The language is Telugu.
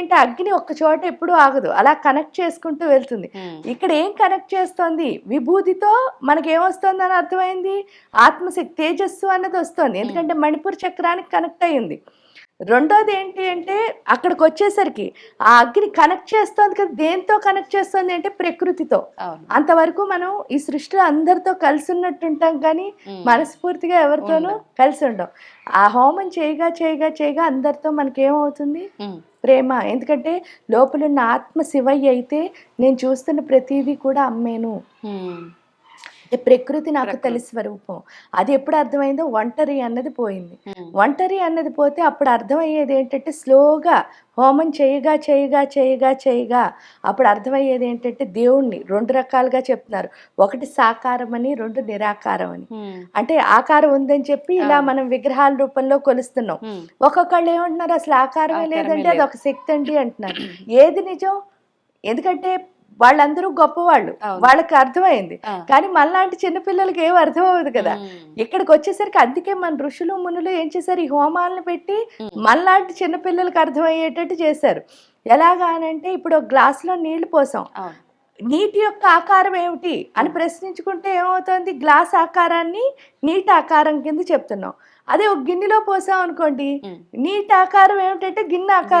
అంటే అగ్ని ఒక్క చోట ఎప్పుడూ ఆగదు. అలా కనెక్ట్ చేసుకుంటూ వెళ్తుంది. ఇక్కడ ఏం కనెక్ట్ చేస్తోంది? విభూతితో మనకి ఏమొస్తుంది అని అర్థమైంది? ఆత్మశక్తి తేజస్సు అన్నది వస్తుంది ఎందుకంటే మణిపూర్ చక్రానికి కనెక్ట్ అయ్యింది. రెండోది ఏంటి అంటే అక్కడికి వచ్చేసరికి ఆ అగ్ని కనెక్ట్ చేస్తోంది కదా దేంతో కనెక్ట్ చేస్తుంది అంటే ప్రకృతితో. అంతవరకు మనం ఈ సృష్టిలో అందరితో కలిసి ఉన్నట్టు ఉంటాం కానీ మనస్ఫూర్తిగా ఎవరితోనూ కలిసి ఉండం ఆ హోమం చేయగా చేయగా చేయగా అందరితో మనకి ఏమవుతుంది ప్రేమ. ఎందుకంటే లోపలున్న ఆత్మ శివయ్య అయితే నేను చూస్తున్న ప్రతిదీ కూడా అమ్మేను. అంటే ప్రకృతి నాకు. తల్లి స్వరూపం. అది ఎప్పుడు అర్థమైందో ఒంటరి అన్నది పోయింది. ఒంటరి అన్నది పోతే అప్పుడు అర్థమయ్యేది ఏంటంటే స్లోగా హోమం చేయగా చేయగా చేయగా చేయగా. అప్పుడు అర్థమయ్యేది ఏంటంటే దేవుణ్ణి రెండు రకాలుగా చెప్తున్నారు. ఒకటి సాకారం అని రెండు నిరాకారం అని. అంటే ఆకారం ఉందని చెప్పి ఇలా. మనం విగ్రహాల రూపంలో కొలుస్తున్నాం. ఒక్కొక్కళ్ళు ఏమంటున్నారు అసలు ఆకారమే లేదంటే అది. ఒక శక్తి అండి అంటున్నారు. ఏది నిజం? ఎందుకంటే వాళ్ళందరూ గొప్పవాళ్ళు. వాళ్ళకి అర్థమైంది. కానీ మనలాంటి చిన్నపిల్లలకి ఏం అర్థం అవ్వదు కదా ఇక్కడికి వచ్చేసరికి అందుకే మన ఋషులు మునులు ఏం చేశారు? ఈ హోమాలను పెట్టి మనలాంటి చిన్నపిల్లలకి అర్థమయ్యేటట్టు చేశారు. ఎలాగా అనంటే ఇప్పుడు ఒక గ్లాసులో నీళ్ళు పోసాం. నీటి యొక్క ఆకారం ఏమిటి అని ప్రశ్నించుకుంటే ఏమవుతుంది? గ్లాస్ ఆకారాన్ని నీటి ఆకారం కింద చెప్తున్నాం. అదే ఒక గిన్నెలో పోసాం అనుకోండి. నీటి ఆకారం ఏమిటంటే గిన్నె ఆకారం